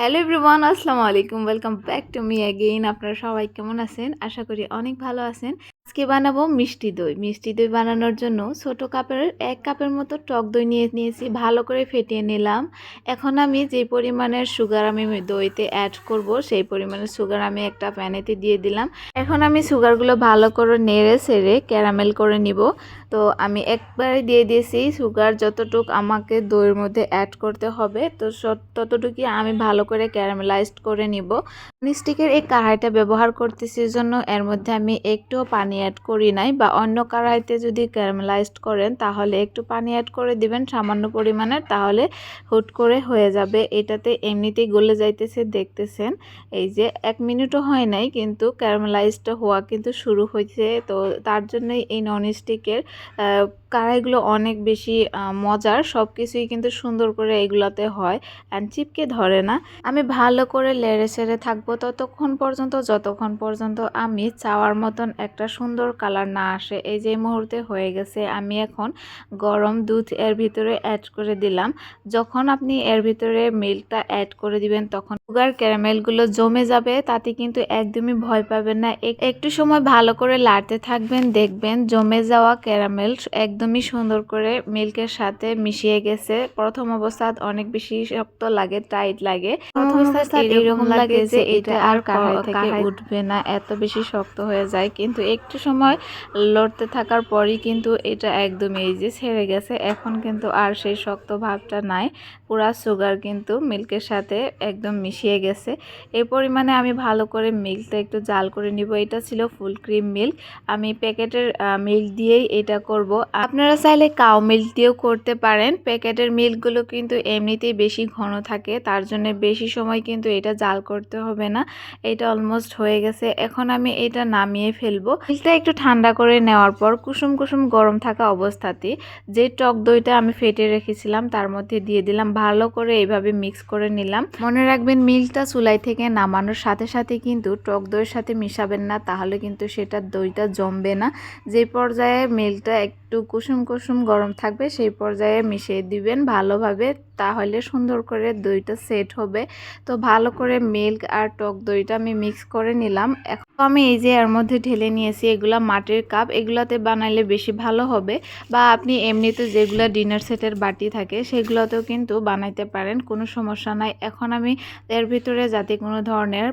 Hello everyone আসসালামু আলাইকুম। Welcome back to me again আপনারা সবাই কেমন আছেন? আশা করি অনেক ভালো আছেন। আজকে বানাবো মিষ্টি দই। মিষ্টি দই বানানোর জন্য ছোট কাপের, এক কাপের মতো টক দই নিয়ে নিয়েছি, ভালো করে ফেটিয়ে নিলাম। এখন আমি যে পরিমাণের সুগার আমি দইতে অ্যাড করব, সেই পরিমাণের সুগার আমি একটা প্যানেতে দিয়ে দিলাম। এখন আমি সুগারগুলো ভালো করে নেড়ে সেড়ে ক্যারামেল করে নিব। তো আমি একবারে দিয়ে দিয়েছি, সুগার যতটুক আমাকে দইয়ের মধ্যে অ্যাড করতে হবে, তো ততটুকুই আমি ভালো করে ক্যারামেলাইজড করে নিব। স্টিকের এই কড়াইটা ব্যবহার করতেছি জন্য এর মধ্যে আমি একটুও পানি অ্যাড করি নাই বা অন্য কড়াইতে যদি ক্যারামেলাইজড করেন, তাহলে একটু পানি অ্যাড করে দিবেন সামান্য পরিমাণের তাহলে হুট করে হয়ে যাবে। এটাতে এমনিতেই গলে যাইতেছে, দেখতেছেন। এই যে এক মিনিটও হয় নাই, কিন্তু ক্যারামেলাইজড হওয়া কিন্তু শুরু হয়েছে তো তার জন্যই এই ননস্টিকের কড়াইগুলো অনেক বেশি মজার সব কিছুই কিন্তু সুন্দর করে এগুলোতে হয় অ্যান্ড চিপকে ধরে না। আমি ভালো করে লেড়ে সেড়ে থাকব ততক্ষণ পর্যন্ত, যতক্ষণ পর্যন্ত আমি চাওয়ার মতন একটা সুন্দর কালার না আসে। এই যে মুহূর্তে হয়ে গেছে, আমি এখন গরম দুধ এর ভিতরে অ্যাড করে দিলাম। যখন আপনি এর ভিতরে মিল্কটা অ্যাড করে দিবেন, তখন সুগার ক্যারামেলগুলো জমে যাবে, তাতে কিন্তু একদমই ভয় পাবেন না। এক- একটু সময় ভালো করে লাড়তে থাকবেন, দেখবেন জমে যাওয়া ক্যারামেল একদমই সুন্দর করে মিল্কের সাথে মিশিয়ে গেছে। প্রথম অবস্থাত অনেক বেশি শক্ত লাগে, টাইট লাগে। অবস্থায় এরকম লাগে যে এটা আর কাঢ়াই থেকে উঠবে না এত বেশি শক্ত হয়ে যায়। কিন্তু একটু সময় লড়তে থাকার পরই কিন্তু এটা একদম এই যে ছেড়ে গেছে। এখন কিন্তু আর সেই শক্ত ভাবটা নাই। পুরা সুগার কিন্তু মিল্কের সাথে একদম মিশিয়ে গেছে। এই পরিমাণে আমি ভালো করে মিল্কটা একটু জাল করে নিব। এটা ছিল ফুল ক্রিম মিল্ক আমি প্যাকেটের মিল্ক দিয়েই এটা করব। আপনারা চাইলে কাউ মিল্ক দিয়েও করতে পারেন। প্যাকেটের মিল্কগুলো কিন্তু এমনিতেই বেশি ঘন থাকে। তার জন্য বেশি সময় কিন্তু এটা জাল করতে হবে না। এটা অলমোস্ট হয়ে গেছে। এখন আমি এটা নামিয়ে ফেলব। মিল্কটা একটু ঠান্ডা করে নেওয়ার পর কুসুম কুসুম গরম থাকা অবস্থাতে যে টক দইটা আমি ফেটে রেখেছিলাম তার মধ্যে দিয়ে দিলাম। ভালো করে এইভাবে মিক্স করে নিলাম। মনে রাখবেন মিল্কটা চুলাই থেকে নামানোর সাথে সাথে কিন্তু টক দইয়ের সাথে মিশাবেন না, তাহলে কিন্তু সেটা দইটা জমবে না। যে পর্যায়ে মিল্কটা একটু কুসুম কুসুম গরম থাকবে, সেই পর্যায়ে মিশিয়ে দিবেন ভালোভাবে, তাহলে সুন্দর করে দইটা সেট হবে। তো ভালো করে মিল্ক আর টক দইটা আমি মিক্স করে নিলাম। এখন আমি এই যে এর মধ্যে ঢেলে নিয়েছি, এগুলা মাটির কাপ, এগুলাতে বানাইলে বেশি ভালো হবে। বা আপনি এমনিতে যেগুলো ডিনার সেটের বাটি থাকে, সেগুলোতেও কিন্তু বানাইতে পারেন, কোনো সমস্যা নাই। এখন আমি এর ভিতরে যাতে কোনো ধরনের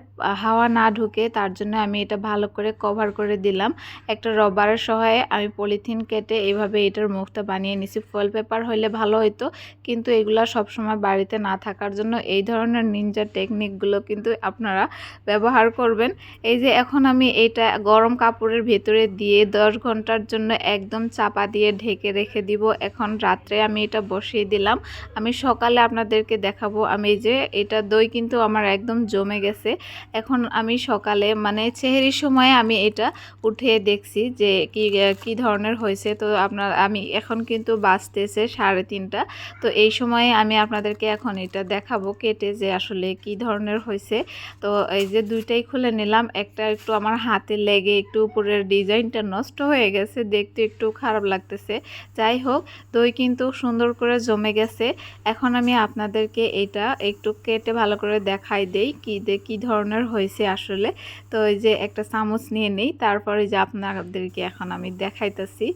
হাওয়া না ঢুকে, তার জন্য আমি এটা ভালো করে কভার করে দিলাম। একটা রবারের সহায়ে আমি পলিথিন কেটে এইভাবে এটার মুখটা বানিয়ে নিছি ফয়েল পেপার হলে ভালো হতো কিন্তু এগুলা সবসময় বাড়িতে না থাকার জন্য এই ধরনের নিনজা টেকনিকগুলো কিন্তু আপনারা ব্যবহার করবেন। এই যে এখন আমি এটা গরম কাপড়ের ভেতরে দিয়ে দশ ঘণ্টার জন্য একদম চাপা দিয়ে ঢেকে রেখে দিব। এখন রাত্রে আমি এটা বসিয়ে দিলাম। আমি সকালে আপনাদেরকে দেখাবো। আমি যে এটা দই কিন্তু আমার একদম জমে গেছে। এখন আমি সকালে মানে চেহারির সময় আমি এটা উঠে দেখছি যে কি কি ধরনের হয়েছে। তো আপনার, আমি এখন কিন্তু বাঁচতেছে সাড়ে তিনটা। তো এই সময়ে আমি আপনাদেরকে এখন এটা দেখাবো কেটে যে আসলে কি ধরনের হয়েছে। তো এই যে দুইটাই খুলে নিলাম, একটা একটু আমার হাতে লেগে একটু উপরের ডিজাইনটা নষ্ট হয়ে গেছে, দেখতে একটু খারাপ লাগতেছে। যাই হোক, দই কিন্তু সুন্দর করে জমে গেছে। এখন আমি আপনাদেরকে এটা একটু কেটে ভালো করে দেখাই দেই কি দে, কি ধরনের হয়েছে আসলে। তো এই যে একটা চামচ নিয়ে নেই, তারপরে যে আপনাদেরকে এখন আমি দেখাইতেছি।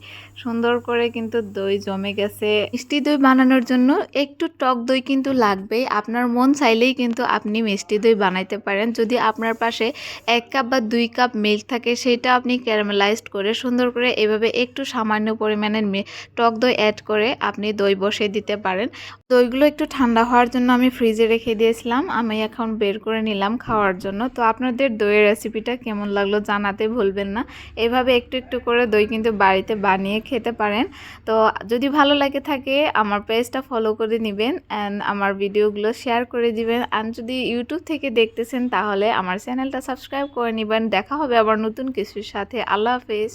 সুন্দর করে কিন্তু দই জমে গেছে। মিষ্টি দই বানানোর জন্য একটু টক দই কিন্তু লাগবেই। আপনার মন চাইলেই কিন্তু আপনি মিষ্টি দই বানাইতে পারেন। যদি আপনার পাশে এক কাপ বা দুই কাপ মিল্ক থাকে, সেটা আপনি ক্যারামেলাইজড করে সুন্দর করে এভাবে একটু সামান্য পরিমাণের টক দই অ্যাড করে আপনি দই বসিয়ে দিতে পারেন। দইগুলো একটু ঠান্ডা হওয়ার জন্য আমি ফ্রিজে রেখে দিয়েছিলাম। আমি এখন বের করে নিলাম খাওয়ার জন্য। তো আপনাদের দইয়ের রেসিপিটা কেমন লাগল জানাতে ভুলবেন না। এভাবে একটু একটু করে দই কিন্তু বাড়িতে বানিয়ে খেতে পারেন। তো যদি ভালো লাগে থাকে, আমার পেজটা ফলো করে নেবেন অ্যান্ড আমার ভিডিওগুলো শেয়ার করে দিবেন। আর যদি ইউটিউব থেকে দেখতেছেন, তাহলে আমার চ্যানেলটা সাবস্ক্রাইব করে নেবেন। দেখা হবে আবার নতুন কিছুর সাথে। আল্লাহ হাফেজ।